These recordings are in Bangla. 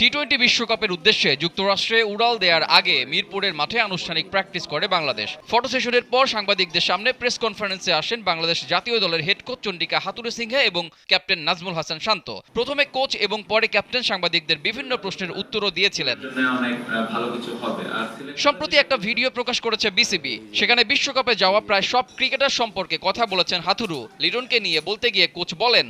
টি টোয়েন্টি বিশ্বকাপের উদ্দেশ্যে যুক্তরাষ্ট্রে উড়াল দেওয়ার আগে মিরপুরের মাঠে আনুষ্ঠানিক প্র্যাকটিস করে বাংলাদেশ। ফটো সেশনের পর সাংবাদিকদের সামনে প্রেস কনফারেন্সে আসেন বাংলাদেশ জাতীয় দলের head coach Chandika Hathurusinghe এবং ক্যাপ্টেন নাজমুল হাসান শান্ত। প্রথমে কোচ এবং পরে ক্যাপ্টেন সাংবাদিকদের বিভিন্ন প্রশ্নের উত্তরও দিয়েছিলেন। সম্প্রতি একটা ভিডিও প্রকাশ করেছে বিসিবি। সেখানে বিশ্বকাপে যাওয়া প্রায় সব ক্রিকেটার সম্পর্কে কথা বলেছেন হাথুরু লিটনকে নিয়ে বলতে গিয়ে কোচ বলেন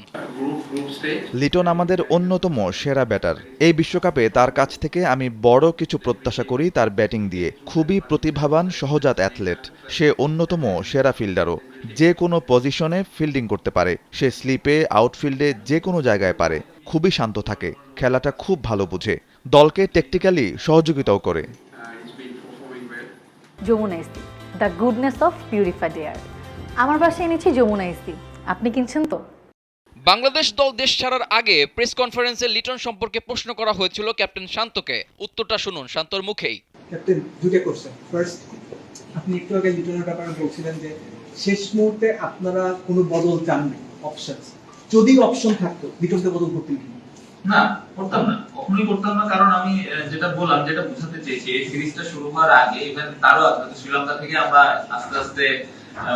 লিটন আমাদের অন্যতম সেরা ব্যাটার। এই বিশ্বকাপে তার কাছ থেকে আমি বড় কিছু প্রত্যাশা করি তার ব্যাটিং দিয়ে। খুবই প্রতিভাবান সহজাত অ্যাথলেট। সে অন্যতম সেরা ফিল্ডারও। যে কোনো পজিশনে ফিল্ডিং করতে পারে। সে স্লিপে আউটফিল্ডে যে কোনো জায়গায় পারে। খুবই শান্ত থাকে। খেলাটা খুব ভালো বুঝে। দলকে টেকটিক্যালি সহযোগিতাও করে। Jamuna the goodness of purified air আমার বাসায় এনেছি যমুনা ইসি আপনি কিনছেন তো? বাংলাদেশ দল দেশ ছাড়ার আগে প্রেস কনফারেন্সে লিটন সম্পর্কে প্রশ্ন করা হয়েছিল ক্যাপ্টেন শান্তকে। উত্তরটা শুনুন শান্তর মুখেই। ক্যাপ্টেন দুটো কোশ্চেন ফার্স্ট আপনি একটু আগে লিটনের ব্যাপারে বলছিলেন যে শেষ মুহূর্তে আপনারা কোনো বদল চাননি অপশন যদি অপশন থাকতো লিটনকে বদল করতেন কি? না করতাম না। কখনোই করতাম না কারণ আমি যেটা বললাম যেটা বোঝাতে চেয়েছি এই সিরিজটা শুরু হওয়ার আগে ইভেন তারও আগে শ্রীলঙ্কা থেকে আমরা আস্তে আস্তে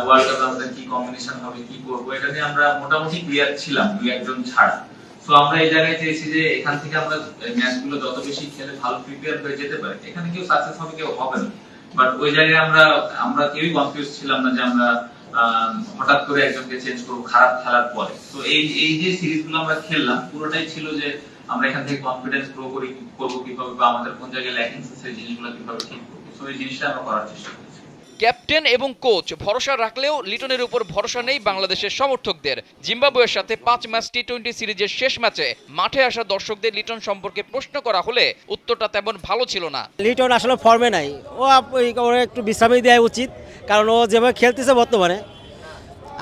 ওয়ার্ল্ড কাপে আমাদের কি কম্বিনেশন হবে, কি করব, এটা নিয়ে আমরা মোটামুটি ক্লিয়ার ছিলাম, দুই একজন ছাড়া। আমরা এই জায়গায় চেয়েছি যে এখান থেকে আমরা ম্যাচগুলো যত বেশি খেলে ভালো প্রিপেয়ার হয়ে যেতে পারি, এখানে কেউ সাকসেস হবে, কেউ হবে না। বাট ওই জায়গায় আমরা আমরা কেউই কনফিউজ ছিলাম না যে আমরা হঠাৎ করে একজনকে চেঞ্জ করব খারাপ খেলার পরে। তো এই এই যে সিরিজগুলো আমরা খেললাম, পুরোটাই ছিল যে আমরা এখান থেকে কনফিডেন্স গ্রো করি, করব কীভাবে, বা আমাদের কোন জায়গায় ল্যাকিংস আছে জিনিসগুলো কীভাবে ঠিক করব। তো এই জিনিসটা আমরা করার চেষ্টা করছি ক্যাপ্টেন এবং কোচ। ভরসা রাখলেও লিটনের উপর ভরসা নেই বাংলাদেশের সমর্থকদের। জিম্বাবুয়ের সাথে পাঁচ ম্যাচ টি টোয়েন্টি সিরিজের শেষ ম্যাচে মাঠে আসা দর্শকদের লিটন সম্পর্কে প্রশ্ন করা হলে উত্তরটা তেমন ভালো ছিল না। লিটন আসলে ফর্মে নাই। ও একটু বিশ্রামই দেওয়া উচিত কারণ ও যেভাবে খেলতেছে বর্তমানে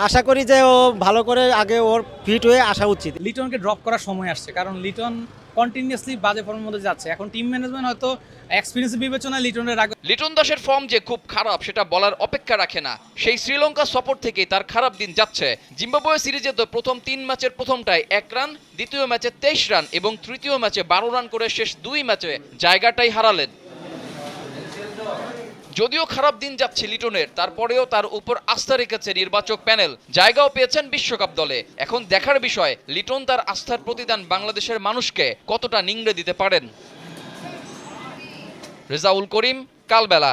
আশা করি যে ও ভালো করে আগে ওর ফিট হয়ে আসা উচিত। লিটনকে ড্রপ করার সময় আসছে কারণ লিটন কন্টিনিউয়াসলি বাজে ফর্মের মধ্যে যাচ্ছে। এখন টিম ম্যানেজমেন্ট হয়তো এক্সপিরিয়েন্স বিবেচনায় লিটনের আগে লিটন দাসের ফর্ম যে খুব খারাপ, সেটা বলার অপেক্ষা রাখে না। সেই শ্রীলঙ্কা সফর থেকেই তার খারাপ দিন যাচ্ছে। জিম্বাবুয়ে সিরিজে তো প্রথম তিন ম্যাচের প্রথমটায় এক রান, দ্বিতীয় ম্যাচে তেইশ রান এবং তৃতীয় ম্যাচে বারো রান করে শেষ দুই ম্যাচে জায়গাটাই হারালেন। যদিও খারাপ দিন যাচ্ছে লিটনের, তারপরেও তার উপর আস্থা রেখেছে নির্বাচক প্যানেল। জায়গাও পেয়েছেন বিশ্বকাপ দলে। এখন দেখার বিষয়, লিটন তার আস্থার প্রতিদান বাংলাদেশের মানুষকে কতটা নিংড়ে দিতে পারেন? রেজাউল করিম, কালবেলা।